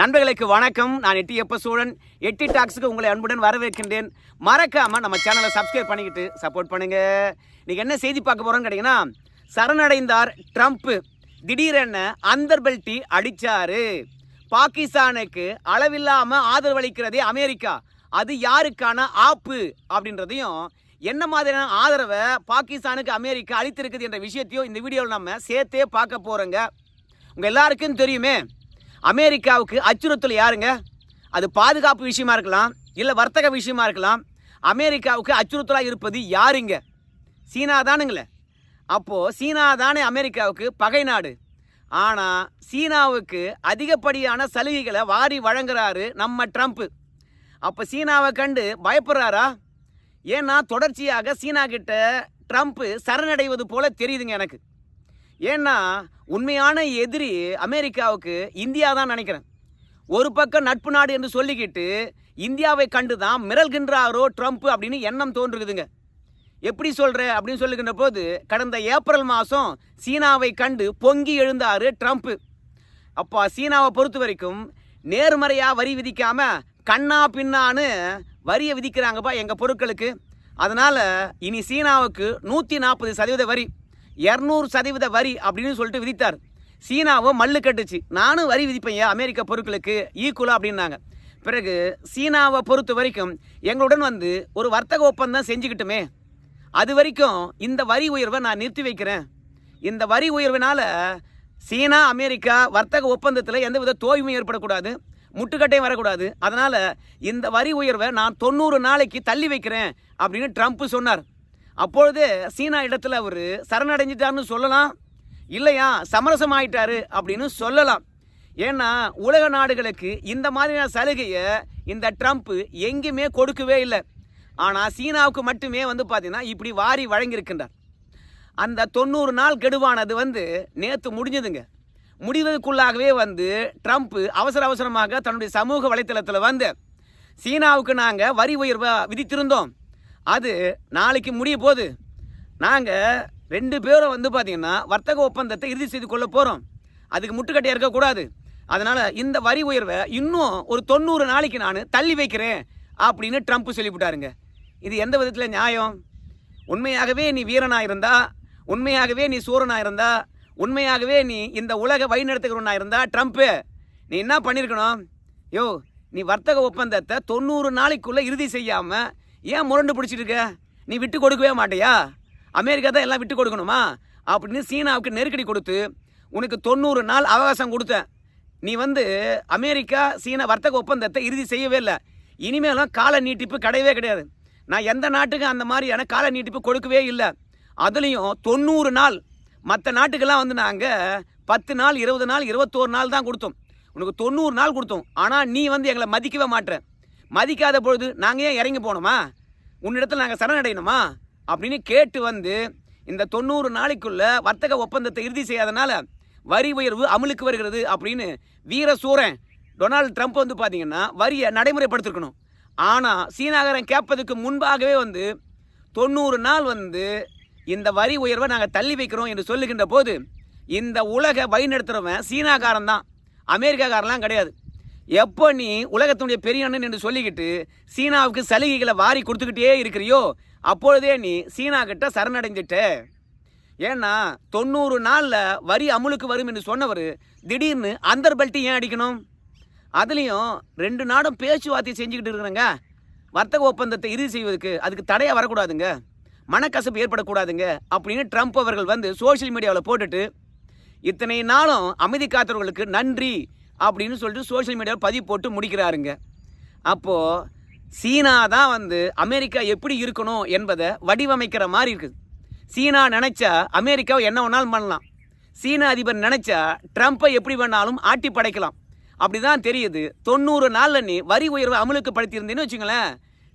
நண்பர்களுக்கு வணக்கம். நான் எட்டி எப்ப சூழன். எட்டி டாக்ஸுக்கு உங்களை அன்புடன் வரவேற்கின்றேன். மறக்காம நம்ம சேனலை சப்ஸ்கிரைப் பண்ணிக்கிட்டு சப்போர்ட் பண்ணுங்க. இன்னைக்கு என்ன செய்தி பார்க்க போறோம்னு கேட்டீங்கன்னா சரணடைந்தார் ட்ரம்ப் திடீரென அந்தர் அடிச்சாரு. பாகிஸ்தானுக்கு அளவில்லாம ஆதரவளிக்கிறதே அமெரிக்கா. அது யாருக்கான ஆப்பு அப்படின்றதையும் என்ன மாதிரியான ஆதரவை பாகிஸ்தானுக்கு அமெரிக்கா அளித்திருக்குது என்ற விஷயத்தையும் இந்த வீடியோவில் நம்ம சேர்த்தே பார்க்க போகிறோங்க உங்கள் எல்லாருக்கும் தெரியுமே அமெரிக்காவுக்கு அச்சுறுத்தல் யாருங்க? அது பாதுகாப்பு விஷயமா இருக்கலாம் இல்லை வர்த்தக விஷயமா இருக்கலாம். அமெரிக்காவுக்கு அச்சுறுத்தலாக இருப்பது யாருங்க? சீனா தானுங்களே. அப்போது சீனா தானே அமெரிக்காவுக்கு பகை நாடு. ஆனால் சீனாவுக்கு அதிகப்படியான சலுகைகளை வாரி வழங்குறாரு நம்ம ட்ரம்ப்பு அப்போ சீனாவை கண்டு பயப்படுறாரா? ஏன்னா தொடர்ச்சியாக சீனா கிட்ட ட்ரம்ப்பு சரணடைவது போல தெரியுதுங்க எனக்கு. ஏன்னா உண்மையான எதிரி அமெரிக்காவுக்கு இந்தியா தான் நினைக்கிறேன். ஒரு பக்கம் நட்பு நாடு என்று சொல்லிக்கிட்டு இந்தியாவை கண்டு தான் மிரல்கின்றாரோ ட்ரம்ப் அப்படின்னு எண்ணம் தோன்றுகுதுங்க. எப்படி சொல்கிற அப்படின்னு சொல்லுகின்ற போது கடந்த ஏப்ரல் மாதம் சீனாவை கண்டு பொங்கி எழுந்தார் ட்ரம்ப்பு அப்போ சீனாவை பொறுத்த வரைக்கும் நேர்மறையாக வரி விதிக்காமல் கண்ணா பின்னான்னு வரியை விதிக்கிறாங்கப்பா எங்கள் பொருட்களுக்கு. அதனால் இனி சீனாவுக்கு நூற்றி நாற்பது சதவீத வரி. இரநூறு சதவீத வரி அப்படின்னு சொல்லிட்டு விதித்தார். சீனாவும் மல்லு கட்டுச்சு. நானும் வரி விதிப்பேன் அமெரிக்க பொருட்களுக்கு ஈக்குவலாக அப்படின்னாங்க. பிறகு சீனாவை பொறுத்த வரைக்கும் எங்களுடன் வந்து ஒரு வர்த்தக ஒப்பந்தம் செஞ்சுக்கிட்டுமே அது வரைக்கும் இந்த வரி உயர்வை நான் நிறுத்தி வைக்கிறேன். இந்த வரி உயர்வினால் சீனா அமெரிக்கா வர்த்தக ஒப்பந்தத்தில் எந்தவித தோய்வும் ஏற்படக்கூடாது முட்டுக்கட்டையும் வரக்கூடாது. அதனால் இந்த வரி உயர்வை நான் தொண்ணூறு நாளைக்கு தள்ளி வைக்கிறேன் அப்படின்னு ட்ரம்ப் சொன்னார். அப்பொழுது சீனா இடத்துல அவர் சரணடைஞ்சிட்டார்னு சொல்லலாம். இல்லையா? சமரசம் ஆயிட்டாரு அப்படின்னு சொல்லலாம். ஏன்னா உலக நாடுகளுக்கு இந்த மாதிரியான சலுகையை இந்த ட்ரம்ப் எங்கேயுமே கொடுக்கவே இல்லை. ஆனால் சீனாவுக்கு மட்டுமே வந்து பார்த்தீங்கன்னா இப்படி வாரி வழங்கியிருக்கின்றார். அந்த தொண்ணூறு நாள் கெடுவானது வந்து நேற்று முடிஞ்சதுங்க. முடிவதற்குள்ளாகவே வந்து ட்ரம்ப் அவசர அவசரமாக தன்னுடைய சமூக வலைத்தளத்தில் வந்து சீனாவுக்கு நாங்கள் வரி உயர்வை விதித்திருந்தோம். அது நாளைக்கு முடிய போகுது. நாங்கள் ரெண்டு பேரும் வந்து பார்த்திங்கன்னா வர்த்தக ஒப்பந்தத்தை இறுதி செய்து கொள்ள போகிறோம் அதுக்கு முட்டுக்கட்டையாக இருக்கக்கூடாது அதனால் இந்த வரி உயர்வை இன்னும் ஒரு தொண்ணூறு நாளைக்கு நான் தள்ளி வைக்கிறேன் அப்படின்னு ட்ரம்ப் சொல்லிவிட்டாருங்க. இது எந்த விதத்தில் நியாயம்? உண்மையாகவே நீ வீரனாக இருந்தா உண்மையாகவே நீ சூரனாக இருந்தா உண்மையாகவே நீ இந்த உலக வழிநடத்துகிறவனாக இருந்தா ட்ரம்ப்பு நீ என்ன பண்ணியிருக்கணும் யோ நீ வர்த்தக ஒப்பந்தத்தை தொண்ணூறு நாளைக்குள்ளே இறுதி செய்யாமல் ஏன் முரண்டு பிடிச்சிட்டு இருக்க? நீ விட்டு கொடுக்கவே மாட்டியா? அமெரிக்கா தான் எல்லாம் விட்டு கொடுக்கணுமா? அப்படின்னு சீனாவுக்கு நெருக்கடி கொடுத்து உனக்கு தொண்ணூறு நாள் அவகாசம் கொடுத்தேன். நீ வந்து அமெரிக்கா சீனா வர்த்தக ஒப்பந்தத்தை இறுதி செய்யவே இல்லை. இனிமேலாம் கால நீட்டிப்பு கிடையவே கிடையாது. நான் எந்த நாட்டுக்கும் அந்த மாதிரியான கால நீட்டிப்பு கொடுக்கவே இல்லை. அதுலேயும் தொண்ணூறு நாள். மற்ற நாட்டுக்கெல்லாம் வந்து நாங்கள் பத்து நாள் இருபது நாள் இருபத்தோரு நாள் தான் கொடுத்தோம். உனக்கு தொண்ணூறு நாள் கொடுத்தோம். ஆனால் நீ வந்து எங்களை மதிக்கவே மாட்டேன் மதிக்காத பொழுது நாங்கள் ஏன் இறங்கி போகணுமா? உன்னிடத்தில் நாங்கள் சரணடையணுமா? அப்படின்னு கேட்டு வந்து இந்த தொண்ணூறு நாளைக்குள்ளே வர்த்தக ஒப்பந்தத்தை இறுதி செய்யாதனால வரி உயர்வு அமலுக்கு வருகிறது அப்படின்னு வீர சூரன் டொனால்டு ட்ரம்ப் வந்து பார்த்தீங்கன்னா வரியை நடைமுறைப்படுத்திருக்கணும். ஆனால் சீனாகரன் கேட்பதுக்கு முன்பாகவே வந்து தொண்ணூறு நாள் வந்து இந்த வரி உயர்வை நாங்கள் தள்ளி வைக்கிறோம் என்று சொல்லுகின்ற போது இந்த உலக வழிநடத்துகிறவன் சீனாக்காரன் தான். அமெரிக்காக்காரன்லாம் கிடையாது. எப்போ நீ உலகத்தினுடைய பெரிய அண்ணன் என்று சொல்லிக்கிட்டு சீனாவுக்கு சலுகைகளை வாரி கொடுத்துக்கிட்டே இருக்கிறியோ அப்பொழுதே நீ சீனா கிட்ட சரணடைஞ்சிட்ட ஏன்னா தொண்ணூறு நாளில் வரி அமுலுக்கு வரும் என்று சொன்னவர் திடீர்னு அந்தர்பல்ட்டி ஏன் அடிக்கணும்? அதுலேயும் ரெண்டு நாடும் பேச்சுவார்த்தை செஞ்சுக்கிட்டு இருக்கிறேங்க. வர்த்தக ஒப்பந்தத்தை இறுதி செய்வதற்கு அதுக்கு தடையாக வரக்கூடாதுங்க. மனக்கசப்பு ஏற்படக்கூடாதுங்க அப்படின்னு ட்ரம்ப் அவர்கள் வந்து சோஷியல் மீடியாவில் போட்டுட்டு இத்தனை நாளும் அமைதி காத்தவர்களுக்கு நன்றி. அப்படின்னு சொல்லிட்டு சோஷியல் மீடியாவில் பதிவு போட்டு முடிக்கிறாருங்க. அப்போது சீனா தான் வந்து அமெரிக்கா எப்படி இருக்கணும் என்பதை வடிவமைக்கிற மாதிரி இருக்குது. சீனா நினச்சா அமெரிக்காவை என்ன வேணாலும் பண்ணலாம். சீன அதிபர் நினச்சா ட்ரம்ப்பை எப்படி வேணாலும் ஆட்டி படைக்கலாம். அப்படி தான் தெரியுது. தொண்ணூறு நாளில் நீ வரி உயர்வை அமலுக்கு படுத்தியிருந்தேன்னு வச்சுங்களேன்.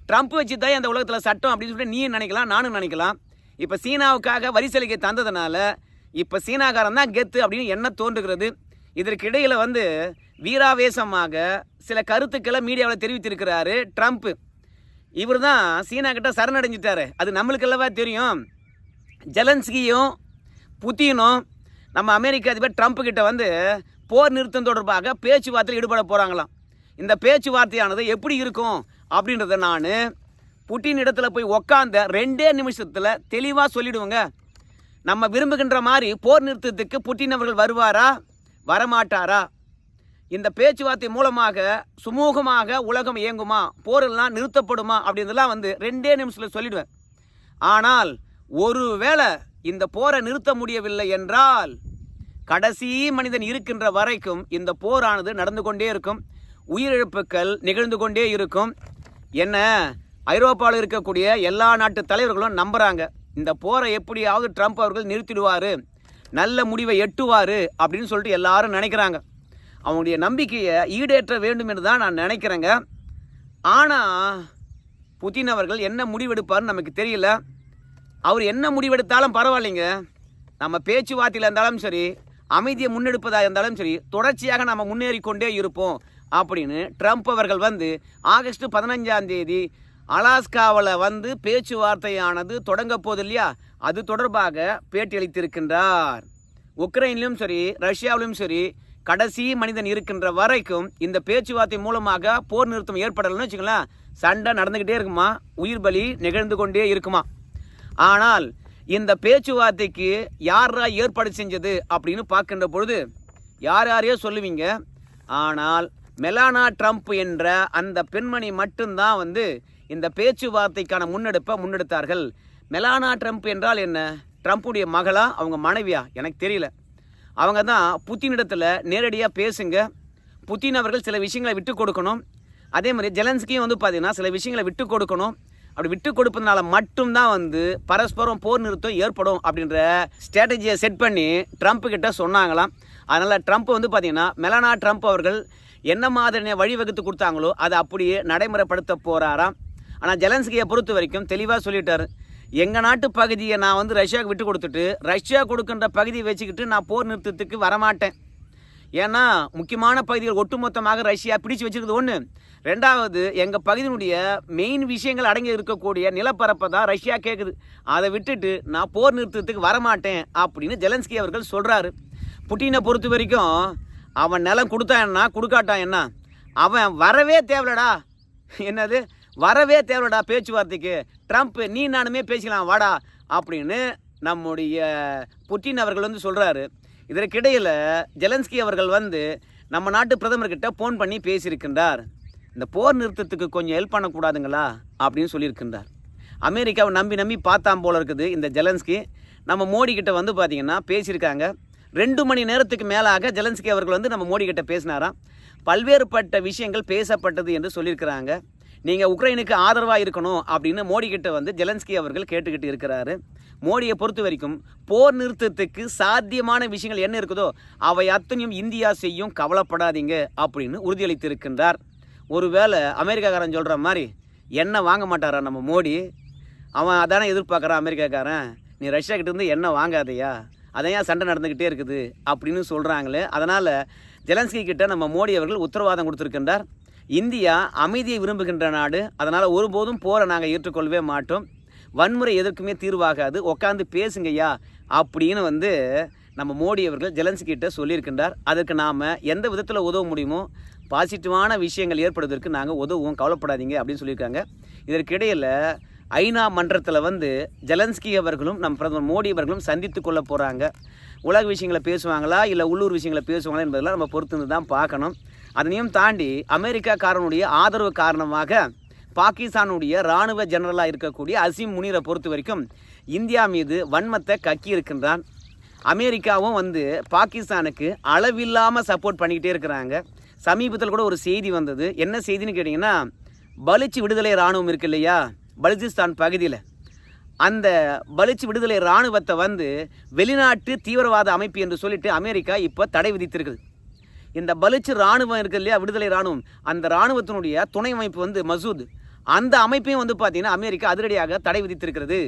ட்ரம்ப் வச்சு தான் அந்த உலகத்தில் சட்டம் அப்படின்னு சொல்லிட்டு நீயும் நினைக்கலாம் நானும் நினைக்கலாம். இப்போ சீனாவுக்காக வரி சலுகை தந்ததுனால இப்போ சீனாக்காரன் தான் கெத்து அப்படின்னு என்ன தோன்றுகிறது? இதற்கிடையில் வந்து வீராவேசமாக சில கருத்துக்களை மீடியாவில் தெரிவித்திருக்கிறாரு ட்ரம்ப். இவர் தான் சீனா கிட்ட சரணடைஞ்சிட்டாரு. அது நம்மளுக்கெல்லவா தெரியும்? ஜெலன்ஸ்கியும் புத்தினும் நம்ம அமெரிக்க அதிபர் ட்ரம்ப் கிட்ட வந்து போர் நிறுத்தம் தொடர்பாக பேச்சுவார்த்தையில் ஈடுபட போகிறாங்களாம் இந்த பேச்சுவார்த்தையானது எப்படி இருக்கும்? அப்படின்றத நான் புட்டின் இடத்துல போய் உக்காந்த ரெண்டே நிமிஷத்தில் தெளிவாக சொல்லிடுவோங்க. நம்ம விரும்புகின்ற மாதிரி போர் நிறுத்தத்துக்கு புட்டின் அவர்கள் வருவாரா? வரமாட்டாரா? இந்த பேச்சுவார்த்தை மூலமாக சுமூகமாக உலகம் இயங்குமா? போரெல்லாம் நிறுத்தப்படுமா? அப்படின்றதெல்லாம் வந்து ரெண்டே நிமிஷத்தில் சொல்லிடுவேன். ஆனால் ஒருவேளை இந்த போரை நிறுத்த முடியவில்லை என்றால் கடைசி மனிதன் இருக்கின்ற வரைக்கும் இந்த போரானது நடந்து கொண்டே இருக்கும். உயிரிழப்புகள் நிகழ்ந்து கொண்டே இருக்கும். என்ன ஐரோப்பாவில் இருக்கக்கூடிய எல்லா நாட்டு தலைவர்களும் நம்புகிறாங்க இந்த போரை எப்படியாவது ட்ரம்ப் அவர்கள் நிறுத்திடுவார். நல்ல முடிவை எட்டுவார் அப்படின்னு சொல்லிட்டு எல்லாரும் நினைக்கிறாங்க. அவங்களுடைய நம்பிக்கையை ஈடேற்ற வேண்டும் என்று தான் நான் நினைக்கிறேங்க. ஆனால் புதின் அவர்கள் என்ன முடிவெடுப்பார்னு நமக்கு தெரியல. அவர் என்ன முடிவெடுத்தாலும் பரவாயில்லைங்க. நம்ம பேச்சுவார்த்தையில் இருந்தாலும் சரி அமைதியை முன்னெடுப்பதாக இருந்தாலும் சரி தொடர்ச்சியாக நம்ம முன்னேறி கொண்டே இருப்போம் அப்படின்னு ட்ரம்ப் அவர்கள் வந்து ஆகஸ்ட் பதினஞ்சாம் தேதி அலாஸ்காவில் வந்து பேச்சுவார்த்தையானது தொடங்க போது இல்லையா? அது தொடர்பாக பேட்டியளித்திருக்கின்றார் உக்ரைன்லையும் சரி ரஷ்யாவிலும் சரி கடைசி மனிதன் இருக்கின்ற வரைக்கும் இந்த பேச்சுவார்த்தை மூலமாக போர் நிறுத்தம் ஏற்படலைன்னு வச்சுங்களேன் சண்டை நடந்துக்கிட்டே இருக்குமா? உயிர் பலி நிகழ்ந்து கொண்டே இருக்குமா? ஆனால் இந்த பேச்சுவார்த்தைக்கு யாரா ஏற்பாடு செஞ்சது அப்படின்னு பார்க்கின்ற பொழுது யார் யாரையோ சொல்லுவீங்க. ஆனால் மெலானா ட்ரம்ப் என்ற அந்த பெண்மணி மட்டும்தான் வந்து இந்த பேச்சுவார்த்தைக்கான முன்னெடுப்பை முன்னெடுத்தார்கள். மெலானா ட்ரம்ப் என்றால் என்ன? ட்ரம்ப்புடைய மகளா அவங்க மனைவியா? எனக்கு தெரியல. அவங்க தான் புத்தினிடத்தில் நேரடியாக பேசுங்க. புத்தின் அவர்கள் சில விஷயங்களை விட்டு கொடுக்கணும். அதே மாதிரி ஜெலன்ஸ்கியும் வந்து பார்த்தீங்கன்னா சில விஷயங்களை விட்டு கொடுக்கணும். அப்படி விட்டு கொடுப்பதனால மட்டும்தான் வந்து பரஸ்பரம் போர் நிறுத்தம் ஏற்படும் அப்படின்ற ஸ்ட்ராட்டஜியை செட் பண்ணி ட்ரம்ப் கிட்ட சொன்னாங்களாம். அதனால் ட்ரம்ப் வந்து பார்த்தீங்கன்னா மெலனா ட்ரம்ப் அவர்கள் என்ன மாதிரியான வழிவகுத்து கொடுத்தாங்களோ அதை அப்படியே நடைமுறைப்படுத்த போகிறாராம் ஆனால் ஜெலன்ஸ்கியை பொறுத்த வரைக்கும் தெளிவாக சொல்லிட்டார். எங்கள் நாட்டு பகுதியை நான் வந்து ரஷ்யாவுக்கு விட்டு கொடுத்துட்டு ரஷ்யா கொடுக்கின்ற பகுதியை வச்சுக்கிட்டு நான் போர் நிறுத்தத்துக்கு வரமாட்டேன். ஏன்னா முக்கியமான பகுதிகள் ஒட்டுமொத்தமாக ரஷ்யா பிடிச்சு வச்சுருக்குது. ஒன்று ரெண்டாவது எங்கள் பகுதியினுடைய மெயின் விஷயங்கள் அடங்கி இருக்கக்கூடிய நிலப்பரப்பை தான் ரஷ்யா கேட்குது அதை விட்டுட்டு நான் போர் நிறுத்தத்துக்கு வரமாட்டேன் அப்படின்னு ஜெலன்ஸ்கி அவர்கள் சொல்கிறாரு புட்டினை பொறுத்த வரைக்கும் அவன் நிலம் கொடுத்தான் என்ன கொடுக்காட்டான் என்ன? அவன் வரவே தேவலடா என்னது? வரவே தேவைடா பேச்சுவார்த்தைக்கு. ட்ரம்ப் நீ நானுமே பேசிக்கலாம் வாடா அப்படின்னு நம்முடைய புட்டின் அவர்கள் வந்து சொல்கிறாரு இதற்கிடையில் ஜெலன்ஸ்கி அவர்கள் வந்து நம்ம நாட்டு பிரதமர்கிட்ட ஃபோன் பண்ணி பேசியிருக்கின்றார். இந்த போர் நிறுத்தத்துக்கு கொஞ்சம் ஹெல்ப் பண்ணக்கூடாதுங்களா அப்படின்னு சொல்லியிருக்கின்றார். அமெரிக்காவை நம்பி நம்பி பார்த்தாம் போல இருக்குது இந்த ஜெலன்ஸ்கி. நம்ம மோடி கிட்ட வந்து பார்த்திங்கன்னா பேசியிருக்காங்க. ரெண்டு மணி நேரத்துக்கு மேலாக ஜெலன்ஸ்கி அவர்கள் வந்து நம்ம மோடி கிட்ட பேசினாராம். பல்வேறுபட்ட விஷயங்கள் பேசப்பட்டது என்று சொல்லியிருக்கிறாங்க. நீங்கள் உக்ரைனுக்கு ஆதரவாக இருக்கணும் அப்படின்னு மோடி கிட்ட வந்து ஜெலன்ஸ்கி அவர்கள் கேட்டுக்கிட்டு இருக்கிறாரு. மோடியை பொறுத்த வரைக்கும் போர் நிறுத்தத்துக்கு சாத்தியமான விஷயங்கள் என்ன இருக்குதோ அவை அத்தனையும் இந்தியா செய்யும் கவலைப்படாதீங்க அப்படின்னு உறுதியளித்திருக்கின்றார். ஒருவேளை அமெரிக்காக்காரன் சொல்கிற மாதிரி எண்ணெய் வாங்க மாட்டாரா நம்ம மோடி? அவன் அதானே எதிர்பார்க்குறான் அமெரிக்காக்காரன். நீ ரஷ்யா கிட்டேருந்து இருந்து எண்ணெய் வாங்காதையா? அதையா சண்டை நடந்துக்கிட்டே இருக்குது அப்படின்னு சொல்கிறாங்களே அதனால் ஜெலன்ஸ்கி கிட்ட நம்ம மோடி அவர்கள் உத்தரவாதம் கொடுத்துருக்கின்றார். இந்தியா அமைதியை விரும்புகின்ற நாடு. அதனால் ஒருபோதும் போரை நாங்கள் ஏற்றுக்கொள்ளவே மாட்டோம். வன்முறை எதற்குமே தீர்வாகாது. உட்காந்து பேசுங்கய்யா அப்படின்னு வந்து நம்ம மோடி அவர்கள் ஜெலன்ஸ்கி கிட்ட சொல்லியிருக்கின்றார். அதற்கு நாம் எந்த விதத்தில் உதவ முடியுமோ பாசிட்டிவான விஷயங்கள் ஏற்படுவதற்கு நாங்கள் உதவுவோம். கவலைப்படாதீங்க அப்படின்னு சொல்லியிருக்காங்க. இதற்கிடையில் ஐநா மன்றத்தில் வந்து ஜெலன்ஸ்கி அவர்களும் நம்ம பிரதமர் மோடி அவர்களும் சந்தித்து கொள்ள போகிறாங்க உலக விஷயங்களை பேசுவாங்களா? இல்லை உள்ளூர் விஷயங்களை பேசுவாங்களா என்பதெல்லாம் நம்ம பொறுத்து தான் பார்க்கணும். அதனையும் தாண்டி அமெரிக்காக்காரனுடைய ஆதரவு காரணமாக பாகிஸ்தானுடைய இராணுவ ஜெனரலாக இருக்கக்கூடிய அசீம் முனீரை பொறுத்த வரைக்கும் இந்தியா மீது வன்மத்தை கக்கி இருக்கின்றான். அமெரிக்காவும் வந்து பாகிஸ்தானுக்கு அளவில்லாமல் சப்போர்ட் பண்ணிக்கிட்டே இருக்கிறாங்க. சமீபத்தில் கூட ஒரு செய்தி வந்தது. என்ன செய்தின்னு கேட்டிங்கன்னா பலிச்சு விடுதலை இராணுவம் இருக்கு இல்லையா? பலுச்சிஸ்தான் பகுதியில். அந்த பலிச்சு விடுதலை இராணுவத்தை வந்து வெளிநாட்டு தீவிரவாத அமைப்பு என்று சொல்லிட்டு அமெரிக்கா இப்போ தடை விதித்திருக்குது. இந்த பலிச்சு இராணுவம் இருக்கு இல்லையா? விடுதலை இராணுவம். அந்த இராணுவத்தினுடைய துணை அமைப்பு வந்து மசூத். அந்த அமைப்பையும் வந்து பார்த்தீங்கன்னா அமெரிக்கா அதிரடியாக தடை விதித்திருக்கிறது.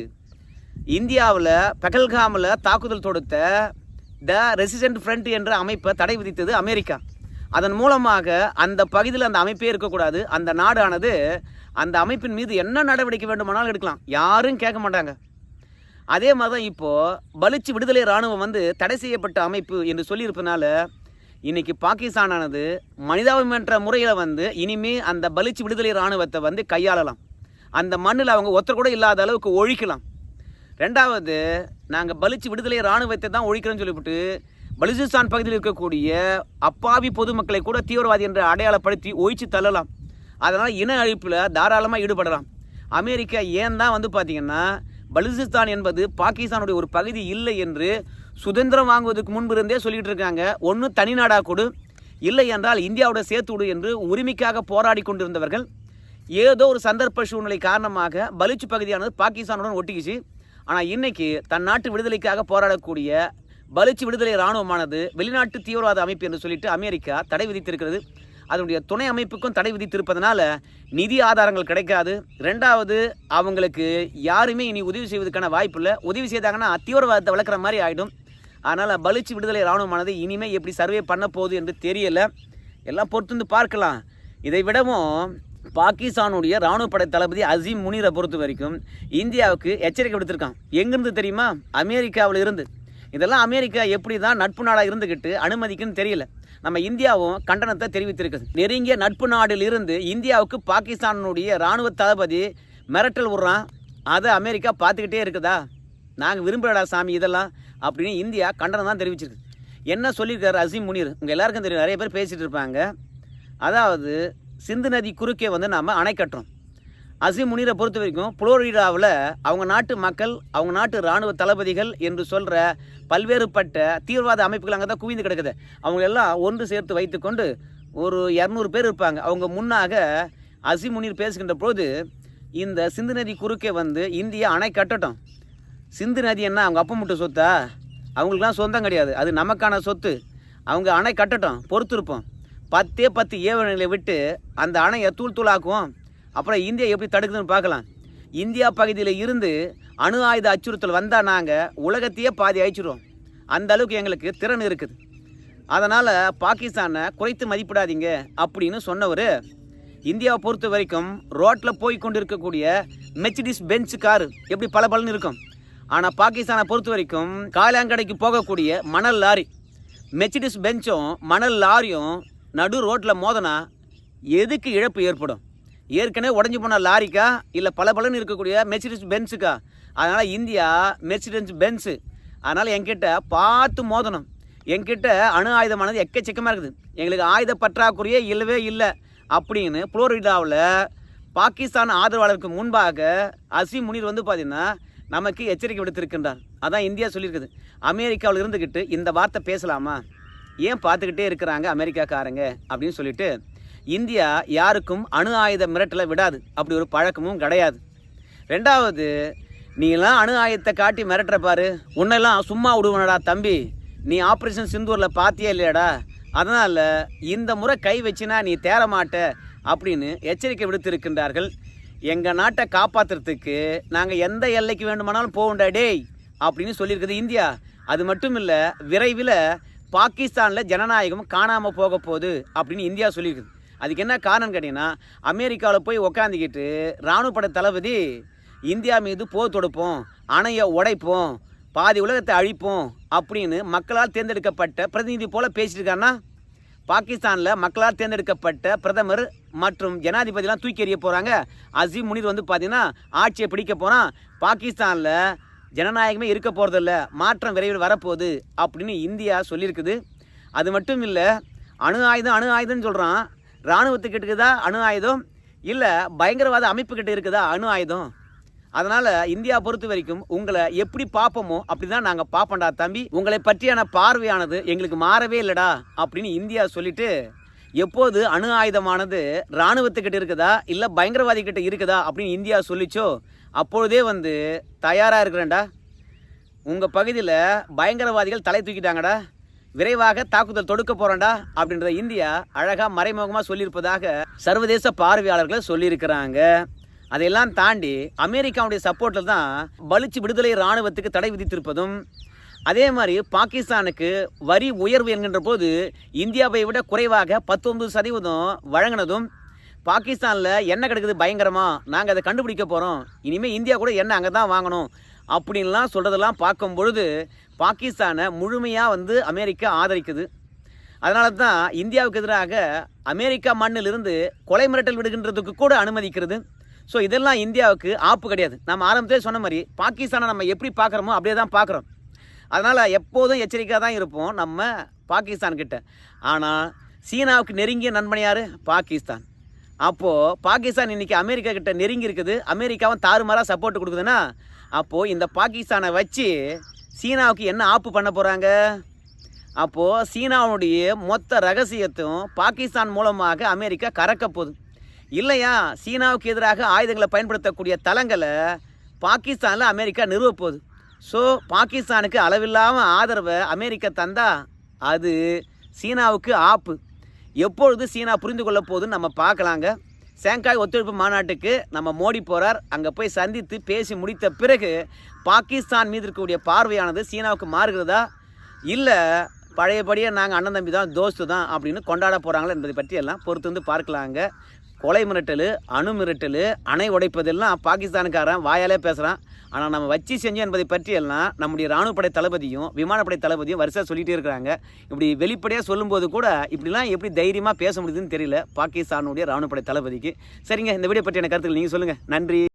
இந்தியாவில் பகல்காமில் தாக்குதல் தொடுத்த த ரெசிடென்ட் ஃப்ரண்ட் என்ற அமைப்பை தடை விதித்தது அமெரிக்கா. அதன் மூலமாக அந்த பகுதியில் அந்த அமைப்பே இருக்கக்கூடாது. அந்த நாடானது அந்த அமைப்பின் மீது என்ன நடவடிக்கை வேண்டுமானாலும் எடுக்கலாம். யாரும் கேட்க மாட்டாங்க. அதே மாதிரி தான் இப்போது பலிச்சு விடுதலை இராணுவம் வந்து தடை செய்யப்பட்ட அமைப்பு என்று சொல்லியிருப்பதனால இன்னைக்கு பாகிஸ்தானானது மனிதாபிமன்ற முறையில் வந்து இனிமே அந்த பலிச்சு விடுதலை இராணுவத்தை வந்து கையாளலாம். அந்த மண்ணில் அவங்க ஒருத்தர் கூட இல்லாத அளவுக்கு ஒழிக்கலாம். ரெண்டாவது நாங்கள் பலிச்சு விடுதலை இராணுவத்தை தான் ஒழிக்கிறோன்னு சொல்லிவிட்டு பலுச்சிஸ்தான் பகுதியில் இருக்கக்கூடிய அப்பாவி பொதுமக்களை கூட தீவிரவாதி என்று அடையாளப்படுத்தி ஒழிச்சு தள்ளலாம். அதனால் இன அழிப்பில் தாராளமாக ஈடுபடலாம். அமெரிக்கா ஏன் தான் வந்து பார்த்திங்கன்னா பலுசிஸ்தான் என்பது பாகிஸ்தானுடைய ஒரு பகுதி இல்லை என்று சுதந்திரம் வாங்குவதற்கு முன்பு இருந்தே சொல்லிட்டு இருக்காங்க. ஒன்று தனிநாடாக கொடு இல்லை என்றால் இந்தியாவோட சேர்த்து விடு என்று உரிமைக்காக போராடி கொண்டிருந்தவர்கள். ஏதோ ஒரு சந்தர்ப்ப சூழ்நிலை காரணமாக பலுச்சு பகுதியானது பாகிஸ்தானுடன் ஒட்டிக்கிச்சு. ஆனால் இன்னைக்கு தன் நாட்டு விடுதலைக்காக போராடக்கூடிய பலுச்சு விடுதலை இராணுவமானது வெளிநாட்டு தீவிரவாத அமைப்பு என்று சொல்லிட்டு அமெரிக்கா தடை விதித்திருக்கிறது. அதனுடைய துணை அமைப்புக்கும் தடை விதித்திருப்பதனால நிதி ஆதாரங்கள் கிடைக்காது. ரெண்டாவது அவங்களுக்கு யாருமே இனி உதவி செய்வதற்கான வாய்ப்பு இல்லை. உதவி செய்தாங்கன்னா தீவிரவாதத்தை வளர்க்குற மாதிரி ஆகிடும் அதனால் பலிச்சு விடுதலை இராணுவமானது இனிமேல் எப்படி சர்வே பண்ண போகுது என்று தெரியல. எல்லாம் பொறுத்து பார்க்கலாம். இதை விடவும் பாகிஸ்தானுடைய ராணுவ படை தளபதி அசீம் முனீரை பொறுத்த வரைக்கும் இந்தியாவுக்கு எச்சரிக்கை விடுத்திருக்கான். எங்கிருந்து தெரியுமா? அமெரிக்காவில் இருந்து. இதெல்லாம் அமெரிக்கா எப்படி தான் நட்பு நாடாக இருந்துக்கிட்டு அனுமதிக்குன்னு தெரியல. நம்ம இந்தியாவும் கண்டனத்தை தெரிவித்திருக்குது நெருங்கிய நட்பு நாடில் இருந்து இந்தியாவுக்கு பாகிஸ்தானுடைய ராணுவ தளபதி மிரட்டல் விடுறான். அதை அமெரிக்கா பார்த்துக்கிட்டே இருக்குதா? நாங்கள் விரும்பலடா சாமி இதெல்லாம். அப்படின்னு இந்தியா கண்டனம் தான் தெரிவிச்சிருக்கு. என்ன சொல்லியிருக்காரு அசீம் முனீர்? உங்கள் எல்லாருக்கும் தெரியும் நிறைய பேர் பேசிகிட்டு இருப்பாங்க. அதாவது சிந்து நதி குறுக்கே வந்து நாம் அணை கட்டுறோம். அசீம் முனீரை பொறுத்த வரைக்கும் புளோரிடாவில் அவங்க நாட்டு மக்கள் அவங்க நாட்டு இராணுவ தளபதிகள் என்று சொல்கிற பல்வேறுபட்ட தீவிரவாத அமைப்புகள் அங்கே தான் குவிந்து கிடக்குது. அவங்க எல்லாம் ஒன்று சேர்த்து வைத்துக்கொண்டு ஒரு இரநூறு பேர் இருப்பாங்க. அவங்க முன்னாக அசீம் முனீர் பேசுகின்ற போது இந்த சிந்து நதி குறுக்கே வந்து இந்தியா அணை கட்டட்டும். சிந்து நதி என்ன அவங்க அப்பா மட்டும் சொத்தா? அவங்களுக்குலாம் சொந்தம் கிடையாது. அது நமக்கான சொத்து. அவங்க அணை கட்டட்டும் பொறுத்திருப்போம். பத்தே பத்து ஏவுகணைகளை விட்டு அந்த அணையை தூள் தூளாக்குவோம். அப்புறம் இந்தியா எப்படி தடுக்குதுன்னு பார்க்கலாம். இந்தியா பகுதியில் இருந்து அணு ஆயுத அச்சுறுத்தல் வந்தால் நாங்கள் உலகத்தையே பாதி அழிச்சிடுவோம் அந்த அளவுக்கு எங்களுக்கு திறன் இருக்குது. அதனால் பாகிஸ்தானை குறைத்து மதிப்பிடாதீங்க அப்படின்னு சொன்னவர் இந்தியாவை பொறுத்த வரைக்கும் ரோட்டில் போய் கொண்டு இருக்கக்கூடிய மெச்சடிஸ் பெஞ்ச் கார் எப்படி பல இருக்கும். ஆனால் பாகிஸ்தானை பொறுத்த வரைக்கும் காலாங்கடைக்கு போகக்கூடிய மணல் லாரி மெச்சிடிஸ் பெஞ்சும் மணல் லாரியும் நடு ரோட்டில் மோதனா எதுக்கு இழப்பு ஏற்படும்? ஏற்கனவே உடஞ்சி போன லாரிக்கா இல்லை பல பலன்னு இருக்கக்கூடிய மெச்சிடிஸ் பென்ஸுக்கா அதனால் இந்தியா மெர்சிடென்ஸ் பென்ஸு அதனால் என்கிட்ட பார்த்து மோதணும். என்கிட்ட அணு ஆயுதமானது எக்கச்சக்கமாக இருக்குது. எங்களுக்கு ஆயுத பற்றாக்குறையே இல்லவே இல்லை அப்படின்னு புளோரிடாவில் பாகிஸ்தான் ஆதரவாளருக்கு முன்பாக அசீம் முனீர் வந்து பார்த்திங்கன்னா நமக்கு எச்சரிக்கை விடுத்திருக்கின்றார். அதான் இந்தியா சொல்லியிருக்குது. அமெரிக்காவில் இருந்துக்கிட்டு இந்த வார்த்தை பேசலாமா? ஏன் பார்த்துக்கிட்டே இருக்கிறாங்க அமெரிக்காக்காரங்க? அப்படின்னு சொல்லிட்டு இந்தியா யாருக்கும் அணு ஆயுத மிரட்டலை விடாது. அப்படி ஒரு பழக்கமும் கிடையாது. ரெண்டாவது நீலாம் அணு ஆயுதத்தை காட்டி மிரட்டுற பாரு. உன்னெல்லாம் சும்மா விடுவனடா தம்பி. நீ ஆப்ரேஷன் சிந்தூரில் பார்த்தியே இல்லையாடா? அதனால் இந்த முறை கை வச்சுனா நீ தேரமாட்ட அப்படின்னு எச்சரிக்கை விடுத்திருக்கின்றார்கள் எங்கள் நாட்டை காப்பாற்றுறதுக்கு நாங்கள் எந்த எல்லைக்கு வேண்டுமானாலும் போகண்டா டேய் அப்படின்னு சொல்லியிருக்குது இந்தியா. அது மட்டும் இல்லை விரைவில் பாகிஸ்தானில் ஜனநாயகம் காணாமல் போக போகுது அப்படின்னு இந்தியா சொல்லியிருக்குது. அதுக்கு என்ன காரணம் கேட்டிங்கன்னா அமெரிக்காவில் போய் உக்காந்துக்கிட்டு இராணுவ தளபதி இந்தியா மீது போர் தொடுப்போம் அணையை உடைப்போம் பாதி உலகத்தை அழிப்போம் அப்படின்னு மக்களால் தேர்ந்தெடுக்கப்பட்ட பிரதிநிதி போல் பேசியிருக்காருன்னா பாகிஸ்தானில் மக்களால் தேர்ந்தெடுக்கப்பட்ட பிரதமர் மற்றும் ஜனாதிபதிலாம் தூக்கி எறிய போகிறாங்க அசீம் முனிர் வந்து பார்த்தீங்கன்னா ஆட்சியை பிடிக்க போனால் பாகிஸ்தானில் ஜனநாயகமே இருக்க போகிறதில்ல மாற்றம் விரைவில் வரப்போகுது அப்படின்னு இந்தியா சொல்லியிருக்குது. அது மட்டும் இல்லை அணு ஆயுதம் அணு ஆயுதம்னு சொல்கிறான் இராணுவத்துக்கிட்ட இருக்குதா? அணு ஆயுதம். இல்லை பயங்கரவாத அமைப்புக்கிட்ட இருக்குதா? அணு ஆயுதம். அதனால் இந்தியா பொறுத்த வரைக்கும் உங்களை எப்படி பார்ப்போமோ அப்படி தான் நாங்கள் பார்ப்போம்டா தம்பி. உங்களை பற்றியான பார்வையானது எங்களுக்கு மாறவே இல்லைடா அப்படின்னு இந்தியா சொல்லிட்டு எப்போது அணு ஆயுதமானது இராணுவத்துக்கிட்ட இருக்குதா இல்லை பயங்கரவாதிக்கிட்ட இருக்குதா அப்படின்னு இந்தியா சொல்லிச்சோ அப்பொழுதே வந்து தயாராக இருக்கிறேன்டா. உங்கள் பகுதியில் பயங்கரவாதிகள் தலை தூக்கிட்டாங்கடா. விரைவாக தாக்குதல் தொடுக்க போகிறோம்டா அப்படின்றத இந்தியா அழகாக மறைமுகமாக சொல்லியிருப்பதாக சர்வதேச பார்வையாளர்கள் சொல்லியிருக்கிறாங்க. அதையெல்லாம் தாண்டி அமெரிக்காவுடைய சப்போர்ட்டில் தான் பலிச்சு விடுதலை இராணுவத்துக்கு தடை விதித்திருப்பதும் அதே மாதிரி பாகிஸ்தானுக்கு வரி உயர்வு என்கின்ற போது இந்தியாவை விட குறைவாக பத்தொன்பது சதவீதம் வழங்கினதும் பாகிஸ்தானில் என்ன கிடைக்குது பயங்கரமாக நாங்கள் அதை கண்டுபிடிக்க போகிறோம் இனிமேல் இந்தியா கூட என்ன அங்கே தான் வாங்கணும். அப்படின்லாம் சொல்கிறதெல்லாம் பார்க்கும் பொழுது பாகிஸ்தானை முழுமையாக வந்து அமெரிக்கா ஆதரிக்குது. அதனால தான் இந்தியாவுக்கு எதிராக அமெரிக்கா மண்ணிலிருந்து கொலை மிரட்டல் விடுகின்றதுக்கு கூட அனுமதிக்கிறது. ஸோ இதெல்லாம் இந்தியாவுக்கு ஆப்பு கிடையாது. நம்ம ஆரம்பத்திலே சொன்ன மாதிரி பாகிஸ்தானை நம்ம எப்படி பார்க்குறோமோ அப்படியே தான் பார்க்குறோம். அதனால் எப்போதும் எச்சரிக்கையாக தான் இருப்போம் நம்ம பாகிஸ்தான் கிட்ட. ஆனால் சீனாவுக்கு நெருங்கிய நண்பன் யார்? பாகிஸ்தான். அப்போது பாகிஸ்தான் இன்றைக்கி அமெரிக்கா கிட்ட நெருங்கி இருக்குது. அமெரிக்காவும் தாறுமாறாக சப்போர்ட் கொடுக்குதுன்னா அப்போது இந்த பாகிஸ்தானை வச்சு சீனாவுக்கு என்ன ஆப்பு பண்ண போகிறாங்க அப்போது சீனாவுடைய மொத்த ரகசியத்தையும் பாகிஸ்தான் மூலமாக அமெரிக்கா கறக்க போகுது. இல்லையா? சீனாவுக்கு எதிராக ஆயுதங்களை பயன்படுத்தக்கூடிய தளங்களை பாகிஸ்தானில் அமெரிக்கா நிறுவப்போகுது ஸோ பாகிஸ்தானுக்கு அளவில்லாமல் ஆதரவை அமெரிக்கா தந்தா அது சீனாவுக்கு ஆப்பு. எப்பொழுது சீனா புரிந்து கொள்ள போகுதுன்னு நம்ம பார்க்கலாங்க. சேங்காய் ஒத்துழைப்பு மாநாட்டுக்கு நம்ம மோடி போகிறார் அங்கே போய் சந்தித்து பேசி முடித்த பிறகு பாகிஸ்தான் மீது இருக்கக்கூடிய பார்வையானது சீனாவுக்கு மாறுகிறதா? இல்லை பழையபடியே நாங்கள் அண்ணன் தம்பி தான் தோஸ்து தான் அப்படின்னு கொண்டாட போகிறாங்களா என்பதை பற்றி எல்லாம் பொறுத்து வந்து பார்க்கலாங்க. கொலை மிரட்டல் அணு மிரட்டல் அணை உடைப்பதெல்லாம் பாகிஸ்தானுக்காரன் வாயாலே பேசுகிறான் ஆனால் நம்ம வச்சு செஞ்சோம் என்பதை பற்றியெல்லாம் நம்முடைய இராணுவப்படை தளபதியும் விமானப்படை தளபதியும் வரிசையாக சொல்லிகிட்டே இருக்கிறாங்க. இப்படி வெளிப்படையாக சொல்லும்போது கூட இப்படிலாம் எப்படி தைரியமாக பேச முடியுதுன்னு தெரியல பாகிஸ்தானுடைய இராணுவப்படை தளபதிக்கு. சரிங்க இந்த வீடியோ பற்றியான கருத்துக்கள் நீங்கள் சொல்லுங்கள் நன்றி.